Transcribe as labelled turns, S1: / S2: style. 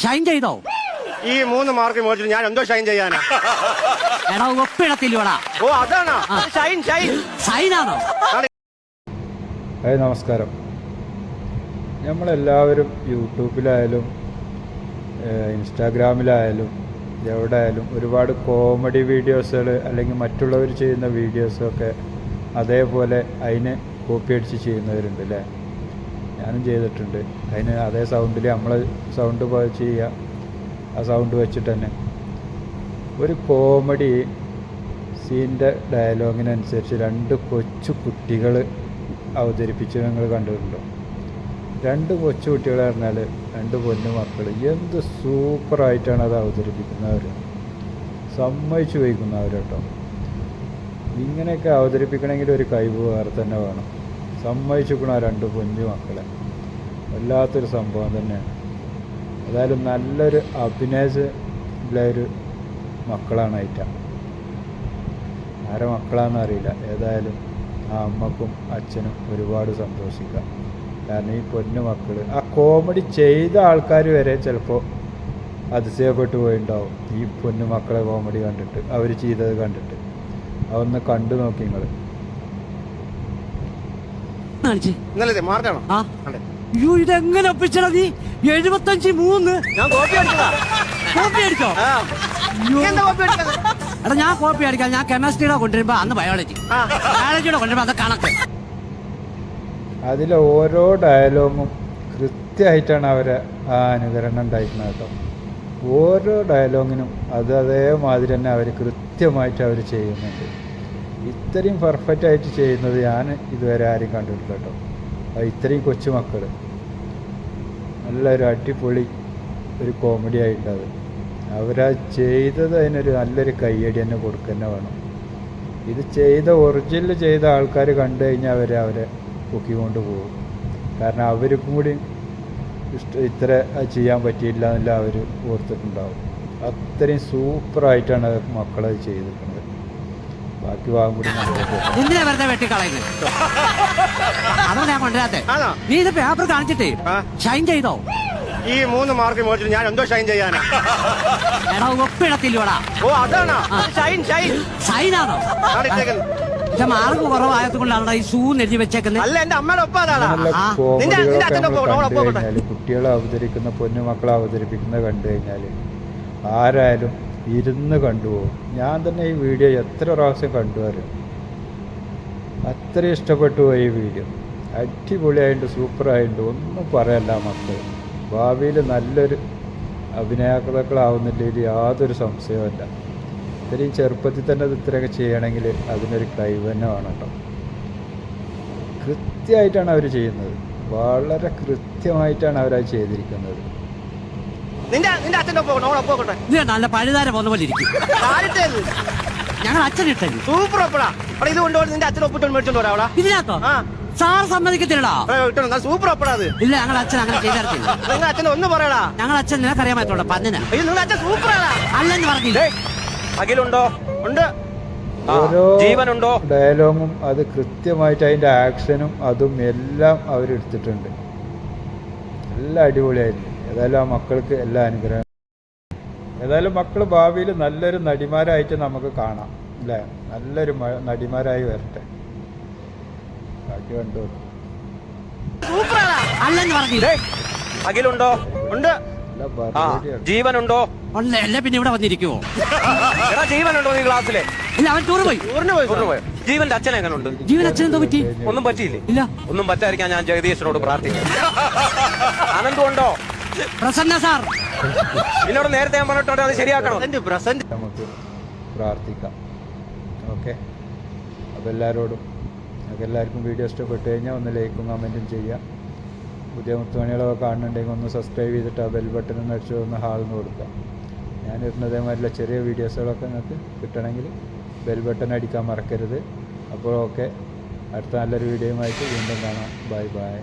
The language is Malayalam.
S1: ഷൈൻ ചെയ്തോ?
S2: ഈ മൂന്ന് മാർക്ക് മേടിച്ചിട്ട് ഞാൻ എന്തോ ഷൈൻ ചെയ്യാനാ?
S1: എടാ ഒപ്പിടത്തില്ലടാ
S2: ഓ അതാണോ? ഷൈൻ ഷൈൻ
S1: ഷൈനാണോ
S3: ഹായ് നമസ്കാരം. നമ്മളെല്ലാവരും യൂട്യൂബിലായാലും ഇൻസ്റ്റാഗ്രാമിലായാലും എവിടെ ആയാലും ഒരുപാട് കോമഡി വീഡിയോസുകൾ അല്ലെങ്കിൽ മറ്റുള്ളവർ ചെയ്യുന്ന വീഡിയോസൊക്കെ അതേപോലെ അതിന് കോപ്പി അടിച്ച് ചെയ്യുന്നവരുണ്ട് അല്ലേ? ഞാനും ചെയ്തിട്ടുണ്ട്. അതിന് അതേ സൗണ്ടിൽ നമ്മൾ സൗണ്ട് ചെയ്യുക ആ സൗണ്ട് വെച്ചിട്ട് തന്നെ. ഒരു കോമഡി സീന്റെ ഡയലോഗിനനുസരിച്ച് രണ്ട് കൊച്ചു കുട്ടികൾ അവതരിപ്പിച്ച് നിങ്ങൾ കണ്ടിട്ടുണ്ടോ. രണ്ട് കൊച്ചു കുട്ടികൾ പറഞ്ഞാൽ രണ്ട് പൊന്നു മക്കൾ എന്ത് സൂപ്പറായിട്ടാണ് അത് അവതരിപ്പിക്കുന്നവർ സമ്മതിച്ചു വയ്ക്കുന്നവർ കേട്ടോ. ഇങ്ങനെയൊക്കെ അവതരിപ്പിക്കണമെങ്കിൽ ഒരു കഴിവ് വേറെ തന്നെ വേണം. സമ്മതിച്ചിരിക്കണ രണ്ട് കുഞ്ഞു മക്കളെ. വല്ലാത്തൊരു സംഭവം തന്നെയാണ്. ഏതായാലും നല്ലൊരു അഭിനയിച്ച ഒരു മക്കളാണ് ഐറ്റ. ആരെ മക്കളാണെന്ന് അറിയില്ല. ഏതായാലും ആ അമ്മക്കും അച്ഛനും ഒരുപാട് സന്തോഷിക്കാം കാരണം ഈ പൊന്നു മക്കൾ ആ കോമഡി ചെയ്ത ആൾക്കാർ വരെ ചിലപ്പോൾ അതിശയപ്പെട്ടു പോയിണ്ടാവും. ഈ പൊന്നു മക്കളെ കോമഡി കണ്ടിട്ട് അവർ ചെയ്തത് കണ്ടിട്ട്. അതൊന്ന് കണ്ടു നോക്കി നിങ്ങൾ
S1: കാണിച്ച്.
S2: ഇന്നലെ മാർക്കാണോ?
S1: ആ. അയ്യോ ഇതെങ്ങനെ ഒപ്പിച്ചടാ നീ? എഴുപത്തഞ്ച് മൂന്ന്.
S2: ഞാൻ കോപ്പി അടിച്ചതാ.
S1: കോപ്പി അടിച്ചോ? എടാ ഞാൻ കോപ്പി അടിക്കാം. ഞാൻ കെമിസ്ട്രിയുടെ കൊണ്ടുവരുമ്പോ അന്ന് ബയോളജി. ബയോളജിയുടെ കൊണ്ടുവരുമ്പോ അത് കണക്ക്.
S3: അതിലെ ഓരോ ഡയലോഗും കൃത്യമായിട്ടാണ് അവരെ ആ അനുകരണം ഉണ്ടായിരിക്കുന്നത് കേട്ടോ. ഓരോ ഡയലോഗിനും അത് അതേമാതിരി തന്നെ അവർ കൃത്യമായിട്ട് അവർ ചെയ്യുന്നുണ്ട്. ഇത്രയും പെർഫെക്റ്റ് ആയിട്ട് ചെയ്യുന്നത് ഞാൻ ഇതുവരെ ആരും കണ്ടിട്ടില്ല കേട്ടോ. അത് ഇത്രയും കൊച്ചുമക്കൾ നല്ലൊരു അടിപൊളി ഒരു കോമഡി ആയിട്ടത് അവരാ ചെയ്തത് അതിനൊരു നല്ലൊരു കയ്യടി തന്നെ കൊടുക്കുക വേണം. ഇത് ചെയ്ത ഒറിജിനൽ ചെയ്ത ആൾക്കാർ കണ്ടു കഴിഞ്ഞാൽ അവരെ അവരെ പൊക്കിക്കൊണ്ട് പോകും. കാരണം അവർക്കും കൂടി ഇഷ്ട ഇത്ര ചെയ്യാൻ പറ്റിയില്ല എന്നല്ല അവർ ഓർത്തിട്ടുണ്ടാവും. അത്രയും സൂപ്പറായിട്ടാണ് മക്കളത് ചെയ്തിരിക്കുന്നത്. ബാക്കി ഭാഗം കൂടി.
S1: എന്തിനാ വെറുതെ വെട്ടിക്കളയുന്നത്? ഞാൻ കൊണ്ടുവരാത്തെ.
S2: ആണോ?
S1: നീ ഇത് പേപ്പർ കാണിച്ചിട്ടേ
S2: ആ.
S1: ഷൈൻ ചെയ്തോ?
S2: ഈ മൂന്ന് മാർക്ക് മേടിച്ചിട്ട് ഞാൻ എന്തോ ഷൈൻ ചെയ്യാനാ?
S1: എടാ ഒപ്പിടത്തില്ലടാ
S2: ഓ അതാണോ? ഷൈൻ ഷൈൻ
S1: ഷൈനാണോ
S2: ആണ്? ഇട്ടേക്കുന്നത്.
S1: പക്ഷെ മാർക്ക് കുറവായത് കൊണ്ടാണ് ഈ ഷൂ എഴുതി വെച്ചേക്കുന്നത്
S2: അല്ല എന്റെ അമ്മയുടെ ഒപ്പം അതാടാ
S3: നല്ല
S1: ആ.
S2: നിന്റെ- നിന്റെ
S3: കോമഡികളൊക്കെ
S2: അച്ഛന്റെ
S3: നമ്മൾ
S2: ഒപ്പം
S3: കണ്ടു
S2: ഒപ്പം
S3: കഴിഞ്ഞാൽ കുട്ടികളെ അവതരിക്കുന്ന പൊന്നുമക്കളെ അവതരിപ്പിക്കുന്നത് കണ്ടു കഴിഞ്ഞാൽ ആരായാലും ഇരുന്ന് കണ്ടുപോകും ഞാൻ തന്നെ ഈ വീഡിയോ എത്ര പ്രാവശ്യം കണ്ടു വരും അത്ര ഇഷ്ടപ്പെട്ടു പോയി ഈ വീഡിയോ. അടിപൊളിയായിട്ട് സൂപ്പറായിട്ട് ഒന്നും പറയല്ല മക്കൾ ഭാവിയിൽ നല്ലൊരു അഭിനേതാക്കളാവുന്നില്ല യാതൊരു സംശയവുമില്ല ഇത്രയും ചെറുപ്പത്തിൽ തന്നെ അത് ഇത്രയൊക്കെ ചെയ്യണമെങ്കിൽ അതിനൊരു കഴിവ് തന്നെ വേണം കേട്ടോ. കൃത്യമായിട്ടാണ് അവർ ചെയ്യുന്നത്. വളരെ കൃത്യമായിട്ടാണ് അവരത് ചെയ്തിരിക്കുന്നത്.
S2: നിന്റെ നിന്റെ അച്ഛന്റെ ഒപ്പം ഓണം ഒപ്പം കൊണ്ടേ
S1: ഇത് കണ്ടോ, നല്ല പഴുതാര പോകുന്ന പോലെ ഇരിക്കും.
S2: ആദ്യത്തേത്
S1: ഞങ്ങൾ അച്ഛൻ ഇട്ടു
S2: സൂപ്പർ ഒപ്പടാ. അവിടെ ഇത് കൊണ്ടുപോയി നിന്റെ അച്ഛൻ ഒപ്പിട്ട് മേടിച്ചോണ്ട് വരാം അവിടെ
S1: ഇതിനകത്തോ?
S2: ആ.
S1: സാർ സമ്മതിക്കത്തില്ലടാ.
S2: കിട്ടണം സൂപ്പർ ഒപ്പടാ അത്.
S1: ഇല്ല ഞങ്ങൾ അച്ഛൻ അങ്ങനെ ചെയ്തിട്ടില്ല
S2: നിങ്ങൾ അച്ഛനെ ഒന്ന് പറയടാ.
S1: ഞങ്ങൾ അച്ഛൻ നിനക്കറിയാൻ പറ്റുള്ളൂ പന്നിന്.
S2: അയ്യോ നിങ്ങളുടെ അച്ഛൻ സൂപ്പറാടാ
S1: അല്ലെന്ന് പറഞ്ഞില്ല.
S4: അഖിലുണ്ടോ?
S2: ഉണ്ട്.
S4: ആ,
S3: ഓരോ
S4: ജീവനുണ്ടോ?
S3: ഡയലോഗും അത് കൃത്യമായിട്ട് അതിന്റെ ആക്ഷനും അതും എല്ലാം അവരെടുത്തിട്ടുണ്ട് നല്ല അടിപൊളിയായിരുന്നു. ഏതായാലും ആ മക്കൾക്ക് എല്ലാ അനുഗ്രഹം ഏതായാലും മക്കൾ ഭാവിയിൽ നല്ലൊരു നടിമാരായിട്ട് നമുക്ക് കാണാം അല്ലേ? നല്ലൊരു നടിമാരായി വരട്ടെ. ബാക്കി കണ്ടു
S4: അഖിലുണ്ടോ?
S2: ഉണ്ട്.
S4: ജീവനുണ്ടോ?
S1: അല്ല പിന്നെ ഇവിടെ വന്നിരിക്കുവോ?
S4: ജീവനുണ്ടോ നീ ക്ലാസ്സിലെ?
S1: ഇല്ല അവൻ ടൂറ് പോയി.
S2: ടൂറിന് പോയി
S4: ടൂറിന് പോയോ. ജീവന്റെ അച്ഛൻ എങ്ങനുണ്ട്?
S1: ജീവൻ അച്ഛൻ എന്തോ പറ്റി?
S4: ഒന്നും പറ്റിയില്ലേ?
S1: ഇല്ല.
S4: ഒന്നും പറ്റാതിരിക്കാൻ ഞാൻ ജഗദീശനോട് പ്രാർത്ഥിക്കാം അനന്തുണ്ടോ?
S1: പ്രസന്ന സാർ.
S4: എന്നോട് നേരത്തെ ഞാൻ പറഞ്ഞിട്ടുണ്ട് അത് ശരിയാക്കണം.
S2: Present present.
S3: നമുക്ക് പ്രാർത്ഥിക്കാം. ഓക്കെ. അപ്പോൾ എല്ലാവരോടും അത് എല്ലാവർക്കും വീഡിയോ ഇഷ്ടപ്പെട്ട് കഴിഞ്ഞാൽ ഒന്ന് ലൈക്കും കമന്റും ചെയ്യാം പുതിയ മുത്തുമണികളൊക്കെ കാണുന്നുണ്ടെങ്കിൽ ഒന്ന് സബ്സ്ക്രൈബ് ചെയ്തിട്ട് ആ ബെൽ ബട്ടൺ ഒന്ന് അടിച്ച് ഒന്ന് ഹാളിന് കൊടുക്കുക. ഞാൻ ഇടുന്നതേമാതിരിയുള്ള ചെറിയ വീഡിയോസുകളൊക്കെ നിങ്ങൾക്ക് കിട്ടണമെങ്കിൽ ബെൽ ബട്ടൺ അടിക്കാൻ മറക്കരുത്. അപ്പോൾ ഓക്കെ അടുത്ത നല്ലൊരു വീഡിയോയുമായിട്ട് വീണ്ടും കാണാം. Bye bye